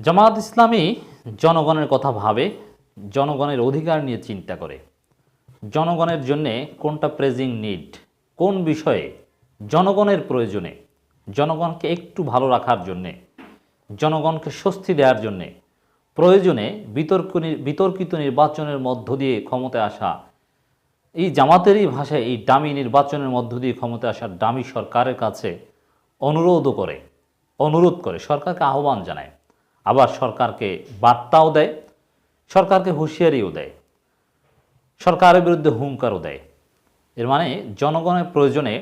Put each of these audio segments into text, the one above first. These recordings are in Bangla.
জামাত ইসলামী জনগণের কথা ভাবে, জনগণের অধিকার নিয়ে চিন্তা করে। জনগণের জন্যে কোনটা প্রেজিং নিড কোন বিষয়ে? জনগণের প্রয়োজনে। জনগণকে একটু ভালো রাখার জন্যে। জনগণকে স্বস্তি দেওয়ার জন্যে। প্রয়োজনে বিতর্ক বিতর্কিত নির্বাচনের মধ্য দিয়ে ক্ষমতায় আসা। এই জামাতেরই ভাষায় এই ডামি নির্বাচনের মধ্য দিয়ে ক্ষমতায় আসা ডামি সরকারের কাছে অনুরোধও করে। অনুরোধ করে, সরকারকে আহ্বান জানায়। আবার সরকারকে বার্তাও দেয়, সরকারকে হুঁশিয়ারিও দেয়, সরকারের বিরুদ্ধে হুঙ্কারও দেয়। এর মানে জনগণের প্রয়োজনে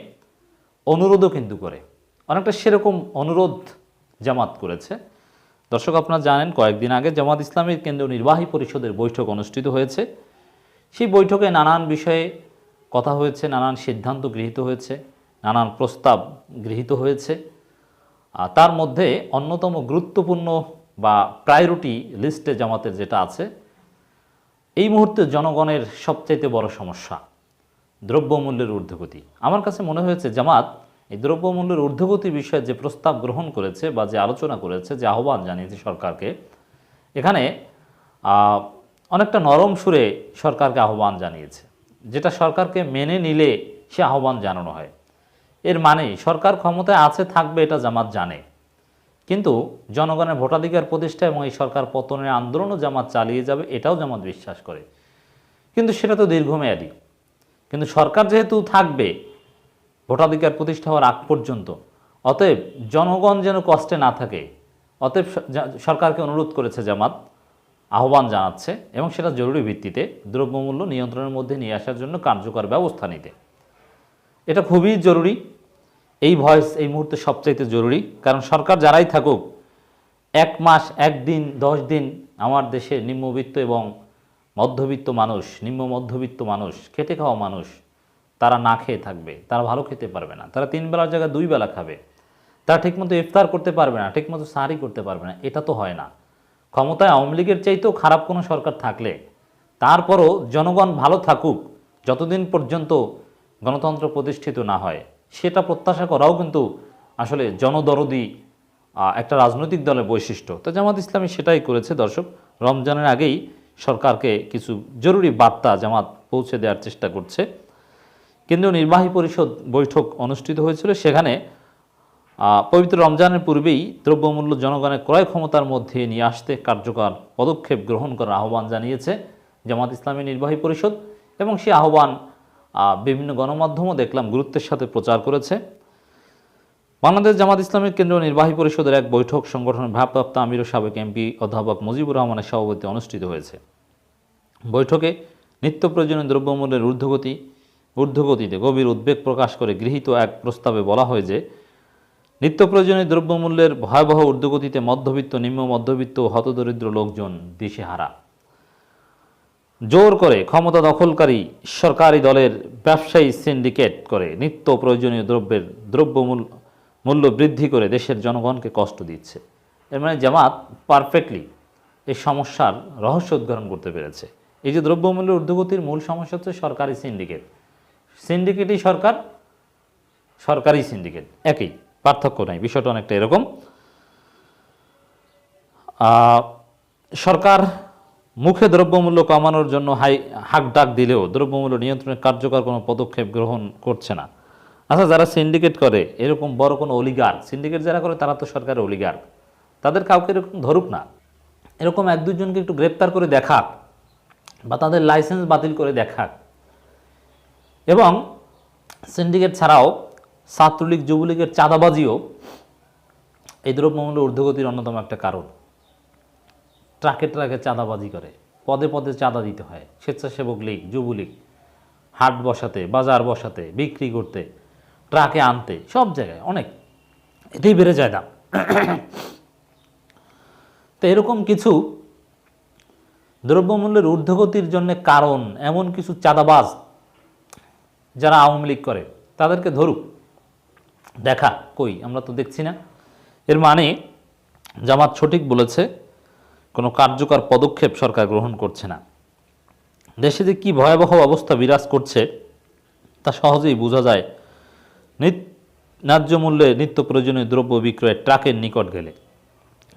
অনুরোধও কিন্তু করে। অনেকটা সেরকম অনুরোধ জামাত করেছে। দর্শক আপনারা জানেন, কয়েকদিন আগে জামাত ইসলামের কেন্দ্রীয় নির্বাহী পরিষদের বৈঠক অনুষ্ঠিত হয়েছে। সেই বৈঠকে নানান বিষয়ে কথা হয়েছে, নানান সিদ্ধান্ত গৃহীত হয়েছে, নানান প্রস্তাব গৃহীত হয়েছে। তার মধ্যে অন্যতম গুরুত্বপূর্ণ বা প্রায়োরিটি লিস্টে জামাতের যেটা আছে, এই মুহূর্তে জনগণের সবচাইতে বড় সমস্যা, দ্রব্যমূল্যের ঊর্ধ্বগতি। আমার কাছে মনে হয়েছে জামাত এই দ্রব্যমূল্যের ঊর্ধ্বগতি বিষয়ে যে প্রস্তাব গ্রহণ করেছে বা যে আলোচনা করেছে, যে আহ্বান জানিয়েছে সরকারকে, এখানে অনেকটা নরম সুরে সরকারকে আহ্বান জানিয়েছে। যেটা সরকারকে মেনে নিলে সে আহ্বান জানানো হয়। এর মানে সরকার ক্ষমতায় আছে, থাকবে, এটা জামাত জানে। কিন্তু জনগণের ভোটাধিকার প্রতিষ্ঠা এবং এই সরকার পতনের আন্দোলনও জামাত চালিয়ে যাবে, এটাও জামাত বিশ্বাস করে। কিন্তু সেটা তো দীর্ঘমেয়াদী। কিন্তু সরকার যেহেতু থাকবে, ভোটাধিকার প্রতিষ্ঠা হওয়ার আগ পর্যন্ত, অতএব জনগণ যেন কষ্টে না থাকে, অতএব সরকারকে অনুরোধ করেছে জামাত, আহ্বান জানাচ্ছে এবং সেটা জরুরি ভিত্তিতে দ্রব্যমূল্য নিয়ন্ত্রণের মধ্যে নিয়ে আসার জন্য কার্যকর ব্যবস্থা নিতে। এটা খুবই জরুরি। এই ভয়েস এই মুহূর্তে সবচাইতে জরুরি। কারণ সরকার যারাই থাকুক, এক মাস একদিন দশ দিন আমার দেশে নিম্নবিত্ত এবং মধ্যবিত্ত মানুষ, নিম্ন মধ্যবিত্ত মানুষ, খেটে খাওয়া মানুষ, তারা না খেয়ে থাকবে, তারা ভালো খেতে পারবে না। তারা তিন বেলার জায়গায় দুই বেলা খাবে। তারা ঠিকমতো ইফতার করতে পারবে না, ঠিকমতো সাহারি করতে পারবে না, এটা তো হয় না। ক্ষমতায় আওয়ামী লীগের চাইতেও খারাপ কোনো সরকার থাকলে, তারপরও জনগণ ভালো থাকুক, যতদিন পর্যন্ত গণতন্ত্র প্রতিষ্ঠিত না হয়। সেটা প্রত্যাশা করাও কিন্তু আসলে জনদরদি একটা রাজনৈতিক দলের বৈশিষ্ট্য। তো জামাত ইসলামী সেটাই করেছে দর্শক। রমজানের আগেই সরকারকে কিছু জরুরি বার্তা জামাত পৌঁছে দেওয়ার চেষ্টা করছে। কেন্দ্রীয় নির্বাহী পরিষদ বৈঠক অনুষ্ঠিত হয়েছিল। সেখানে পবিত্র রমজানের পূর্বেই দ্রব্যমূল্য জনগণের ক্রয় ক্ষমতার মধ্যে নিয়ে আসতে কার্যকর পদক্ষেপ গ্রহণ করার আহ্বান জানিয়েছে জামাত ইসলামী নির্বাহী পরিষদ এবং সেই আহ্বান আহ, বিভিন্ন গণমাধ্যমও দেখলাম গুরুত্বের সাথে প্রচার করেছে। বাংলাদেশ জামাত ইসলামের কেন্দ্রীয় নির্বাহী পরিষদের এক বৈঠক সংগঠনের ভারপ্রাপ্ত আমির সাবেক এমপি অধ্যাপক মুজিবুর রহমানের সভাপতি অনুষ্ঠিত হয়েছে। বৈঠকে নিত্য প্রয়োজনীয় দ্রব্যমূল্যের ঊর্ধ্বগতি, ঊর্ধ্বগতিতে গভীর উদ্বেগ প্রকাশ করে গৃহীত এক প্রস্তাবে বলা হয় যে, নিত্য প্রয়োজনীয় দ্রব্যমূল্যের ভয়াবহ ঊর্ধ্বগতিতে মধ্যবিত্ত, নিম্ন মধ্যবিত্ত ও হতদরিদ্র লোকজন দিশেহারা। জোর করে ক্ষমতা দখলকারী সরকারি দলের ব্যবসায়ী সিন্ডিকেট করে নিত্য প্রয়োজনীয় দ্রব্যের দ্রব্যমূল্য মূল্য বৃদ্ধি করে দেশের জনগণকে কষ্ট দিচ্ছে। এর মানে জামাত পারফেক্টলি এই সমস্যার রহস্য উদ্ঘাটন করতে পেরেছে। এই যে দ্রব্যমূল্যের ঊর্ধ্বগতির মূল সমস্যা হচ্ছে সরকারি সিন্ডিকেট। সিন্ডিকেটই সরকার, সরকারি সিন্ডিকেট, একই, পার্থক্য নাই, বিষয়টা অনেকটা এরকম। সরকার মুখে দ্রব্যমূল্য কমানোর জন্য হাই হাক ডাক দিলেও দ্রব্যমূল্য নিয়ন্ত্রণের কার্যকর কোনো পদক্ষেপ গ্রহণ করছে না। আচ্ছা যারা সিন্ডিকেট করে, এরকম বড় কোনো অলিগার সিন্ডিকেট যারা করে, তারা তো সরকারের অলিগার তাদের কাউকে এরকম ধরুক না। এরকম এক দুজনকে একটু গ্রেপ্তার করে দেখাক বা তাদের লাইসেন্স বাতিল করে দেখাক। এবং সিন্ডিকেট ছাড়াও ছাত্রলীগ, যুবলীগের চাঁদাবাজিও এই দ্রব্যমূল্য ঊর্ধ্বগতির অন্যতম একটা কারণ। ট্রাকে ট্রাকে চাঁদাবাজি করে। পদে পদে চাঁদা দিতে হয়। স্বেচ্ছাসেবক লীগ, যুবলীগ, হাট বসাতে, বাজার বসাতে, বিক্রি করতে, ট্রাকে আনতে, সব জায়গায় অনেক। এতেই বেড়ে যায় দাম। তো এরকম কিছু দ্রব্যমূল্যের ঊর্ধ্বগতির জন্য কারণ, এমন কিছু চাঁদাবাজ যারা আওয়ামী লীগ করে, তাদেরকে ধরুক। দেখা, কই, আমরা তো দেখছি না। এর মানে জামাত সঠিক বলেছে কোনো কার্যকর পদক্ষেপ সরকার গ্রহণ করছে না। দেশে যে কী ভয়াবহ অবস্থা বিরাজ করছে, তা সহজেই বোঝা যায় ন্যায্য মূল্যে নিত্য প্রয়োজনীয় দ্রব্য বিক্রয়ের ট্রাকের নিকট গেলে।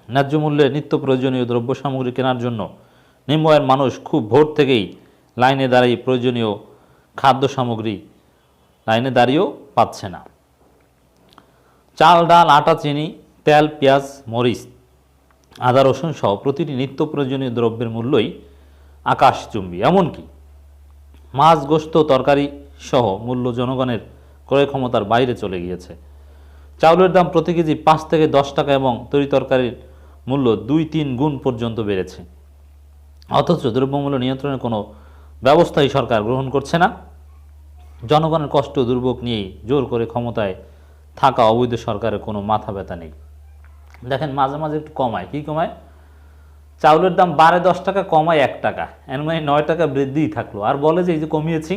ন্যায্য মূল্যে নিত্য প্রয়োজনীয় দ্রব্য সামগ্রী কেনার জন্য নিম্ন আয়ের মানুষ খুব ভোর থেকেই লাইনে দাঁড়িয়ে প্রয়োজনীয় খাদ্য সামগ্রী লাইনে দাঁড়িয়েও পাচ্ছে না। চাল, ডাল, আটা, চিনি, তেল, পেঁয়াজ, মরিচ আদা, রসুন সহ প্রতিটি নিত্য প্রয়োজনীয় দ্রব্যের মূল্যই আকাশচুম্বী এমনকি মাছ গোস্ত তরকারি সহ মূল্য জনগণের ক্রয় ক্ষমতার বাইরে চলে গিয়েছে। চাউলের দাম প্রতি কেজি পাঁচ থেকে দশ টাকা এবং তরি তরকারির মূল্য দুই তিন গুণ পর্যন্ত বেড়েছে। অথচ দ্রব্যমূল্য নিয়ন্ত্রণের কোনো ব্যবস্থাই সরকার গ্রহণ করছে না। জনগণের কষ্ট দুর্ভোগ নিয়েই জোর করে ক্ষমতায় থাকা অবৈধ সরকারের কোনো মাথা ব্যথা নেই। দেখেন মাঝে মাঝে একটু কমায়। কি কমায়? চাউলের দাম বারে দশ টাকা, কমায় এক টাকা। এর মানে নয় টাকা বৃদ্ধিই থাকল। আর বলে যে এই যে কমিয়েছি,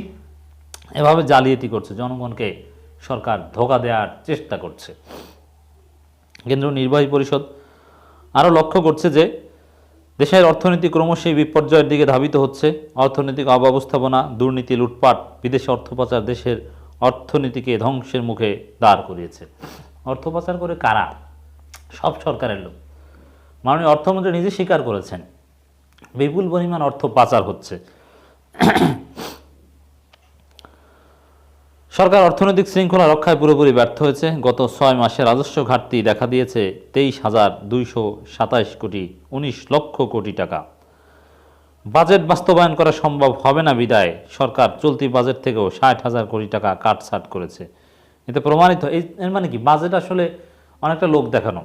এভাবে জালিয়াতি করছে। জনগণকে সরকার ধোকা দেওয়ার চেষ্টা করছে। কেন্দ্রীয় নির্বাহী পরিষদ আরও লক্ষ্য করছে যে, দেশের অর্থনীতি ক্রমশই বিপর্যয়ের দিকে ধাবিত হচ্ছে। অর্থনৈতিক অব্যবস্থাপনা, দুর্নীতি, লুটপাট বিদেশে অর্থ পাচার দেশের অর্থনীতিকে ধ্বংসের মুখে দাঁড় করিয়েছে। অর্থ পাচার করে কারা? সব সরকারের লোক। মাননীয় অর্থমন্ত্রী নিজে স্বীকার করেছেন, বিপুল পরিমাণ অর্থ পাচার হচ্ছে। সরকার অর্থনৈতিক শৃঙ্খলা রক্ষায় পুরোপুরি ব্যর্থ হয়েছে। গত ছয় মাসে রাজস্ব ঘাটতি দেখা দিয়েছে তেইশ হাজার দুইশো সাতাইশ কোটি, উনিশ লক্ষ কোটি টাকা। বাজেট বাস্তবায়ন করা সম্ভব হবে না বিদায়। সরকার চলতি বাজেট থেকেও ষাট হাজার কোটি টাকা কাটছাট করেছে। এতে প্রমাণিত এই মানে কি? বাজেট আসলে অনেকটা লোক দেখানো।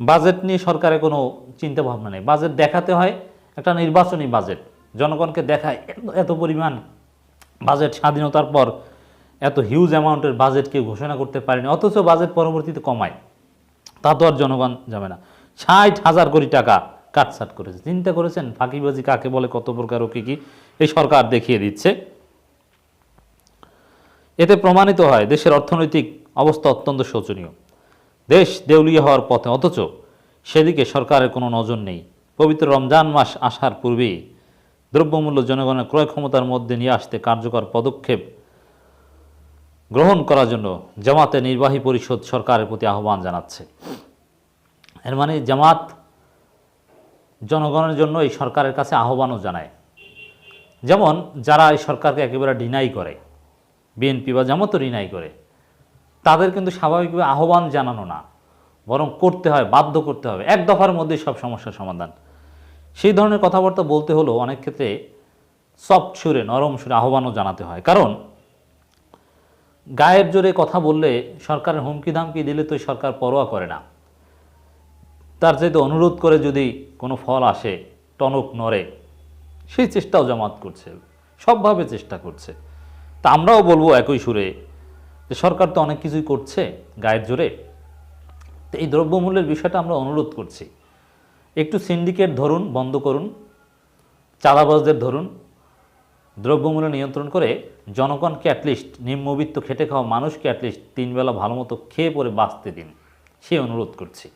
বাজেট নিয়ে সরকারের কোনো চিন্তা ভাবনা নেই। বাজেট দেখাতে হয় একটা নির্বাচনী বাজেট। জনগণকে দেখায় এত- পরিমাণ বাজেট স্বাধীনতার পর এত হিউজ অ্যামাউন্টের বাজেট কেউ ঘোষণা করতে পারেনি, অথচ বাজেট পরবর্তীতে কমায়। তা তো আর জনগণ যাবে না। ষাট হাজার কোটি টাকা কাটছাট করেছে। চিন্তা করেছেন ফাঁকিবাজি কাকে বলে, কত প্রকার ও কী কী? এই সরকার দেখিয়ে দিচ্ছে। এতে প্রমাণিত হয় দেশের অর্থনৈতিক অবস্থা অত্যন্ত শোচনীয়। দেশ দেউলিয়া হওয়ার পথে, অথচ সেদিকে সরকারের কোনো নজর নেই। পবিত্র রমজান মাস আসার পূর্বেই দ্রব্যমূল্য জনগণের ক্রয় ক্ষমতার মধ্যে নিয়ে আসতে কার্যকর পদক্ষেপ গ্রহণ করার জন্য জামাতে নির্বাহী পরিষদ সরকারের প্রতি আহ্বান জানাচ্ছে। এর মানে জামাত জনগণের জন্য এই সরকারের কাছে আহ্বানও জানায়। যেমন যারা এই সরকারকে একেবারে ডিনাই করে, বিএনপি বা জামাতও ডিনাই করে তাদের কিন্তু স্বাভাবিকভাবে আহ্বান জানানো না, বরং করতে হয়, বাধ্য করতে হবে। এক দফার মধ্যেই সব সমস্যার সমাধান। সেই ধরনের কথাবার্তা বলতে হলেও অনেক ক্ষেত্রে সফট সুরে, নরম সুরে আহ্বানও জানাতে হয়। কারণ, গায়ের জোরে কথা বললে সরকারের হুমকি ধামকি দিলে তো সরকার পরোয়া করে না। তার চাইতে অনুরোধ করে যদি কোনো ফল আসে, টনক নড়ে, সেই চেষ্টাও জামাত করছে, সবভাবে চেষ্টা করছে। তা আমরাও বলব একই সুরে যে সরকার তো অনেক কিছুই করছে গায়ের জোরে। তো এই দ্রব্যমূল্যের বিষয়টা আমরা অনুরোধ করছি। একটু সিন্ডিকেট ধরুন, বন্ধ করুন, চাঁদাবাজদের ধরুন, দ্রব্যমূল্য নিয়ন্ত্রণ করে জনগণকে অ্যাটলিস্ট নিম্নবিত্ত খেটে খাওয়া মানুষকে অ্যাটলিস্ট তিনবেলা ভালো মতো খেয়ে পরে বাঁচতে দিন। সে অনুরোধ করছি।